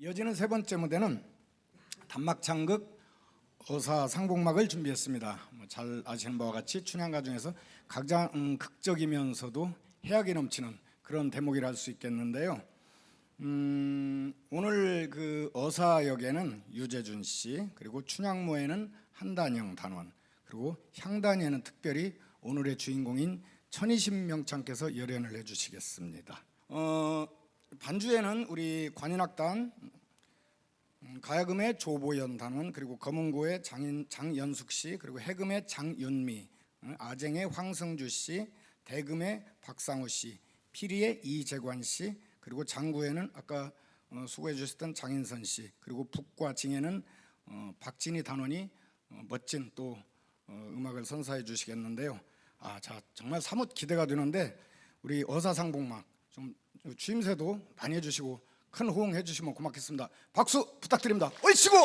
이어지는 세 번째 무대는 단막 창극 어사 상복막을 준비했습니다. 뭐잘 아시는 바와 같이 춘향가 중에서 가장 음, 극적이면서도 해악이 넘치는 그런 대목이라 할 수 있겠는데요. 음, 오늘 그 어사 역에는 유재준 씨 그리고 춘향모에는 한단영 단원 그리고 향단에는 특별히 오늘의 주인공인 천이십 명창께서 열연을 해주시겠습니다. 어, 반주에는 우리 관현악단 음, 가야금의 조보연 단원 그리고 검은고의 장인, 장연숙 씨 그리고 해금의 장윤미 어, 아쟁의 황성주 씨 대금의 박상우 씨 피리의 이재관 씨 그리고 장구에는 아까 어, 수고해 주셨던 장인선 씨 그리고 북과 징에는 어, 박진희 단원이 어, 멋진 또 어, 음악을 선사해 주시겠는데요. 아, 자 정말 사뭇 기대가 되는데 우리 어사상복막 좀 주임새도 많이 해주시고 큰 호응해 주시면 고맙겠습니다. 박수 부탁드립니다. 오이시고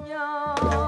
있느냐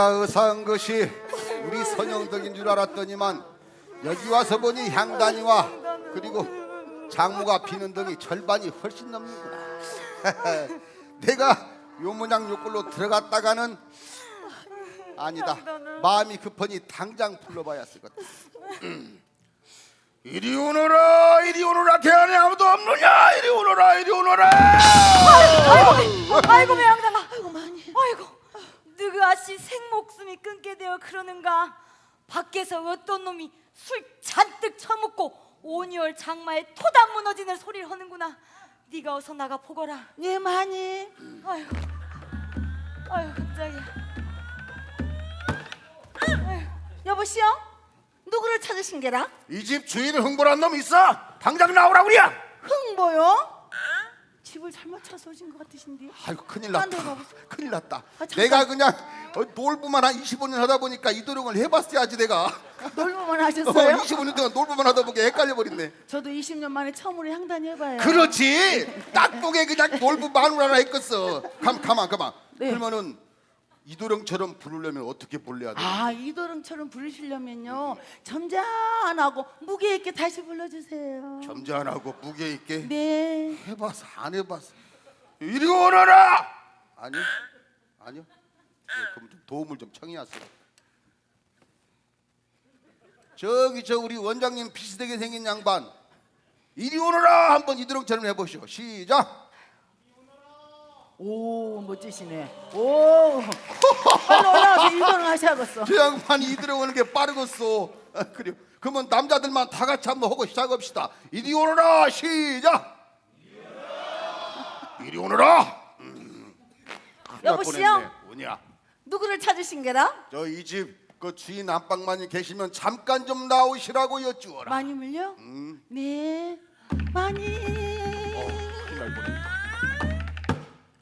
내가 의사한 것이 우리 선영덕인 줄 알았더니만 여기 와서 보니 향단이와 그리고 장무가 피는 등이 절반이 훨씬 넘는구나. 내가 요 모양 요꼴로 들어갔다가는 아니다. 마음이 급하니 당장 불러봐야 쓰거든. 이리 오너라, 이리 오너라. 대안에 아무도 없느냐? 이리 오너라, 이리 오너라. 아이고 매양단아 아이고 많이 아이고 느그아씨 생목숨이 끊게 되어 그러는가 밖에서 어떤 놈이 술 잔뜩 처먹고 온열 장마에 토단 무너지는 소리를 하는구나. 네가 어서 나가 보거라. 예 많이 아유, 아유 깜짝이야. 여보시오 누구를 찾으신 게라 이 집 주인을 흥분한 놈 있어? 당장 나오라 그래야. 흥보요 집을 잘못 찾아서 오신 것 같으신데요 아이고 큰일 딴 났다. 가보세요. 큰일 났다. 아, 잠깐. 내가 그냥 어, 놀부만 한 25년 하다 보니까 이 도령을 해봤어야지 내가. 놀부만 어, 하셨어요? 25년 동안 놀부만 하다 보니까 헷갈려 버렸네. 저도 20년 만에 처음으로 향단 해봐요 그렇지. 딱보게 그냥 놀부 마누라 하나 했겠어. 감 가만 가만. 네. 그러면은 이도령처럼 부르려면 어떻게 불러야 돼? 아 이도령처럼 부르시려면요 점잖하고 무게 있게 다시 불러주세요 점잖하고 무게 있게 네 해봐서 안 해봐서 이리 오너라. 아니 아니요. 네, 그럼 좀 도움을 좀 청해왔어. 저기 저 우리 원장님 비슷하게 생긴 양반 이리 오너라 한번 이도령처럼 해보시오. 시작. 오 멋지시네 오 빨리 올라와서 이도령 하셔야겠어 저 양반이 이도령 오는 게 빠르겠어. 아, 그래요. 그러면 남자들만 다 같이 한번 하고 시작합시다. 이리 오너라 시작. 이리 오너라. 음. 여보시오? 뭐냐? 누구를 찾으신 게라 저 이 집 그 주인 안방만이 계시면 잠깐 좀 나오시라고 여쭈어라. 마님을요? 음. 네 마님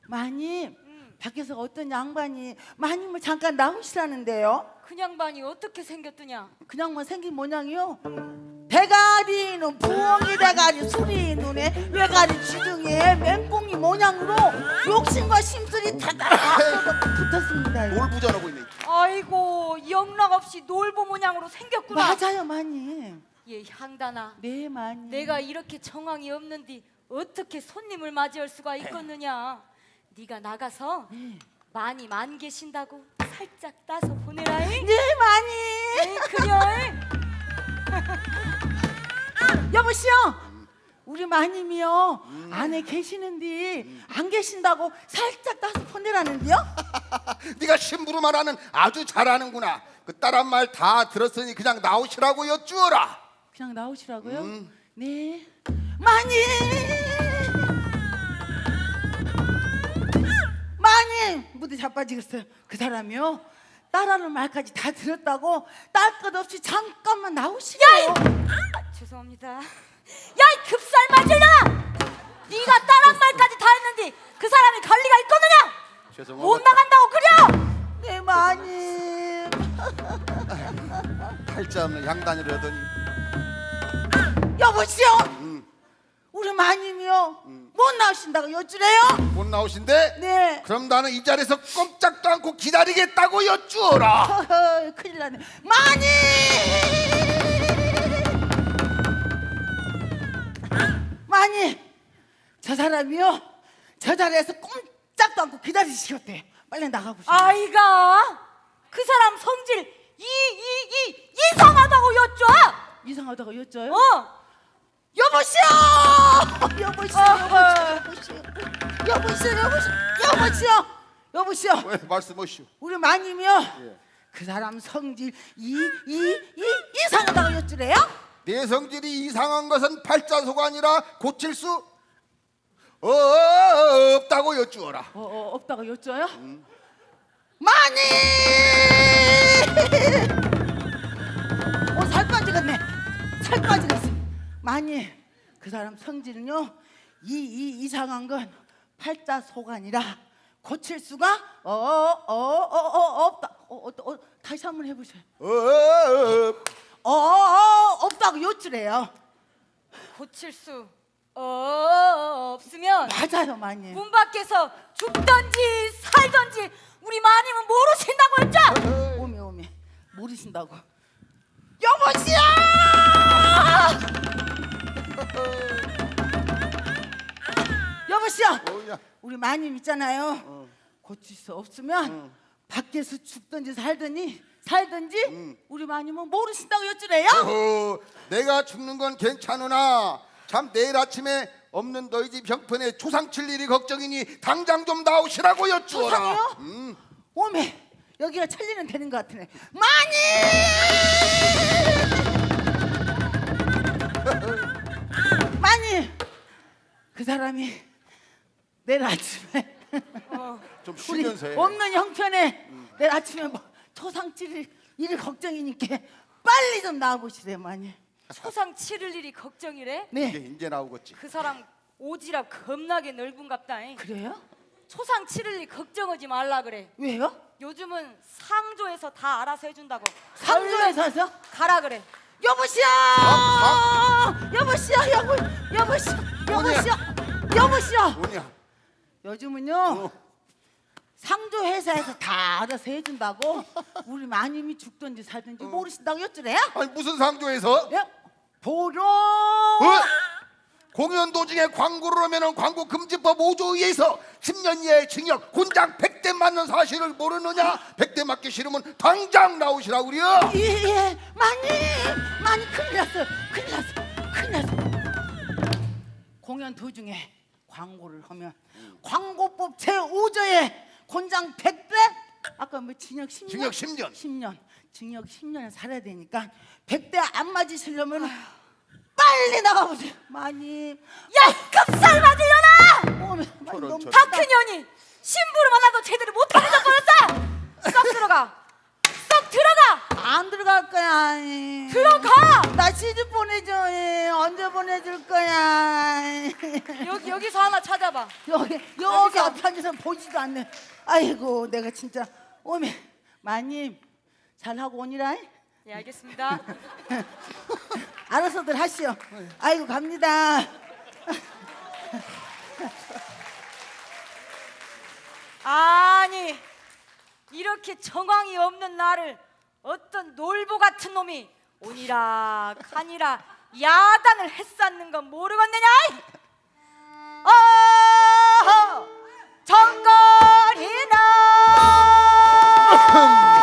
마님 밖에서 어떤 양반이 마님을 잠깐 나오시라는데요 그냥 반이 어떻게 생겼더냐? 그냥 뭐 생긴 모양이요 대가리는 부엉이 대가리 수리 눈에 외가리 지중해 멘붕이 모양으로 욕심과 심술이 다다닥 붙었습니다 놀부전하고 있네. 아이고 영락 없이 놀부 모양으로 생겼구나. 맞아요 마님 예 향단아, 네 마님 내가 이렇게 정황이 없는데 어떻게 손님을 맞이할 수가 있겠느냐? 네가 나가서 네. 많이 만 계신다고 살짝 따서 보내라잉. 네 마님 에이, 그래. 여보시오 우리 마님이요 안에 계시는데 안 계신다고 살짝 따서 보내라는데요 네가 심부름만 하는 아주 잘하는구나. 그 딸한 말 다 들었으니 그냥 나오시라고 여쭈어라. 그냥 나오시라고요 음. 네 마님 무대 자빠지겠어요 그 사람이요 딸하는 말까지 다 들었다고 딸 것 없이 잠깐만 나오시래요 아, 죄송합니다. 야 이 급살 맞으려나? 네가 딸한 말까지 다 했는데 그 사람이 관리가 있거느냐? 죄송합니다. 못 나간다고 그려? 네 마님 팔자 없는 양단이라 하더니 여보시오 음. 우리 마님이요 못 나오신다고 여쭈래요? 못 나오신대? 네. 그럼 나는 이 자리에서 꼼짝도 않고 기다리겠다고 여쭈어라. 허허, 큰일 나네. 마님 마님 저 사람이요? 저 자리에서 꼼짝도 않고 기다리시겠대. 빨리 나가보시오. 아이가 그 사람 성질 이 이 이 이상하다고 여쭈어. 이상하다고 여쭤요? 어. 여보시오 여보시오 어허. 여보시오 여보시오 여보시오 여보시오 여보시오 왜 말씀하시오? 우리 마님이요 그 사람 성질 이 이 이 이상하다고 여쭈래요 내 성질이 이상한 것은 팔자소가 아니라 고칠 수 없다고 여쭈어라. 어, 어 없다고 여쭤요? 많이! 어, 살 빠지겠네. 살 빠지겠어. 많이. 그 사람 성질은요, 이, 이 이상한 건 팔자 속 아니라 고칠 수가 어, 어, 어, 어, 없다. 어, 어, 어, 다시 한번 해보세요. 없. 어, 어, 없다고 요추래요. 고칠 수 어, 없으면 맞아요, 많이. 문 밖에서 죽던지 살던지 우리 마님은 모르신다고 했죠? 오메 오메 모르신다고 여보시오 여보시오. 뭐야? 우리 마님 있잖아요. 고칠 수 없으면 밖에서 죽든지 살든지 살든지 우리 마님은 모르신다고 여쭈래요? 어허, 내가 죽는 건 괜찮으나 참 내일 아침에 없는 너희 집 형편에 초상 칠 일이 걱정이니 당장 좀 나오시라고 여쭈어라. 초상이요? 음. 오메 여기가 천리는 되는 것 같으네. 마님 그 사람이 내일 아침에 좀 우리 쉬면서 해. 없는 형편에 내일 아침에 뭐 초상치를 일이 걱정이니까 빨리 좀 나와보시래만이. 초상 치를 일이 걱정이래. 이게 네. 이제 나오겠지. 그 사람 오지랖 겁나게 넓은갑다잉. 그래요? 초상 치를 일 걱정하지 말라 그래. 왜요? 요즘은 상조에서 다 알아서 해준다고. 상조에서서? 가라 그래. 여보시오! 여보시오, 여보, 여보시오, 여보시오, 여보시오. 뭐냐? 요즘은요 상조 회사에서 다 알아서 해준다고 우리 마님이 죽든지 살든지 모르신다고 여쭈래요? 아니 무슨 상조에서? 예? 보러 어? 공연 도중에 광고를 하면은 광고 금지법 5조에 의해서 10년 이하의 징역, 곤장 100대 맞는 사실을 모르느냐? 100대 맞기 싫으면 당장 나오시라고 그래요. 예, 많이 많이 큰일 났어요 큰일 났어 큰일 났어 공연 도중에 광고를 하면 광고법 제5조에 곤장 100대 아까 뭐 징역 10년 징역 10년. 10년 징역 10년을 살아야 되니까 100대 안 맞으시려면 빨리 나가보세요 많이 야, 급살 맞으려나! 많이 저런, 너무 저런. 박근현이 신부를 만나도 제대로 못하는 척거렸어. 썩 들어가. 썩 들어가. 안 들어갈 거야 아니. 들어가. 나 시집 보내줘 예. 언제 보내줄 거야 여기 여기서 하나 찾아봐. 여기 여기. 앞에 앉아서 보지도 않네 아이고 내가 진짜 오메 마님 잘하고 오니라 예, 알겠습니다. 알아서들 하시오 아이고 갑니다 아니 이렇게 정황이 없는 나를 어떤 놀보 같은 놈이 오니라 가니라 야단을 했었는 건 모르겠느냐? 어 정거리나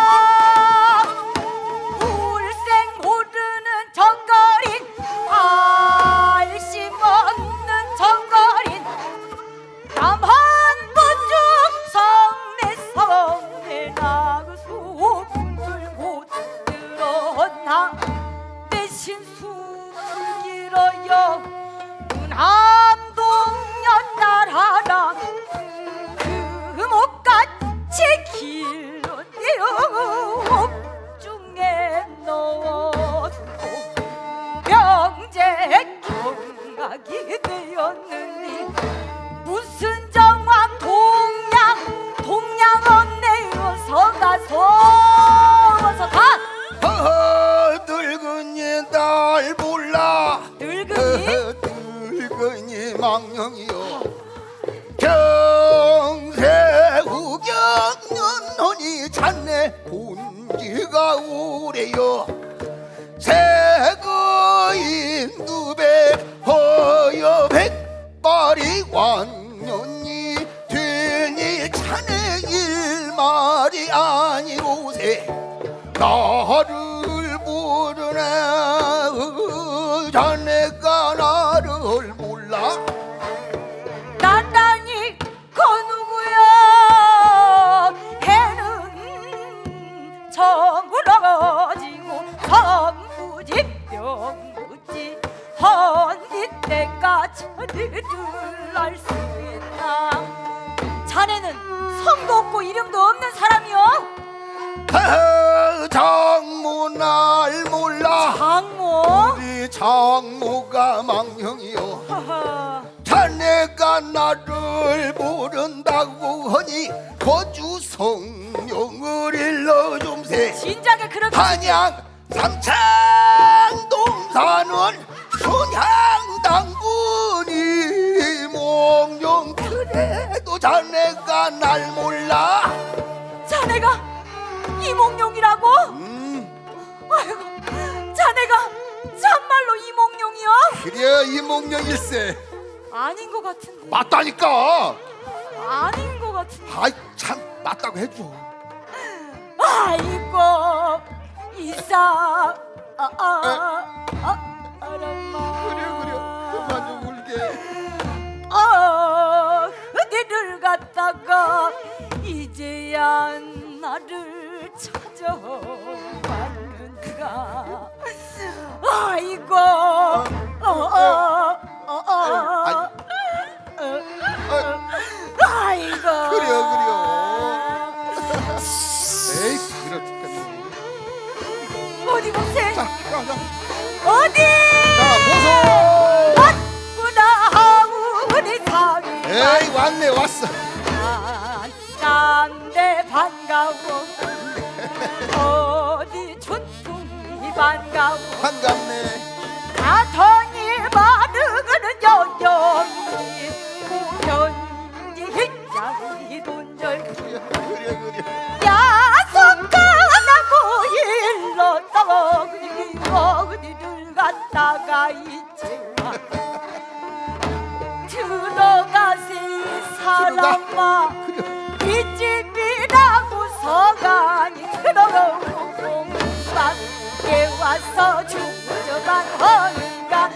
나를 모르네. 어, 자네가 나를 몰라? 나란히 그 누구야? 해는 정으로지고 성부지 병부지 헌디 때가 저리를 알수 있나? 자네는 성도 없고 이름도 없는 사람이요 장모가 망령이요. 하하. 자네가 나를 모른다고 하니 거주 성령을 일러줌세. 진작에 그렇게 한양 삼창동 사는 순향당군이 몽룡. 그래도 자네가 날 몰라? 자네가 이몽룡이라고? 음. 아이고 그래 이몽룡 일세. 아닌 것 같은데. 맞다니까. 아닌 것 같은데. 아이 참 맞다고 해줘. 아이고 이사. 아 아 아람마 그래 그래. 그만 좀 울게. 아 어디를 갔다가 이제야 나를 찾아왔는가 반갑네. 가ton이 마르는 여경이 우편지 흰장이 돈절. 그래 그래. 야속하나고 일러 떠그니 어디들 갔다가 있지마 들어가세 사람아 이 집이라고 서가니 들어오고 밖에 와서 죽어만 허니가.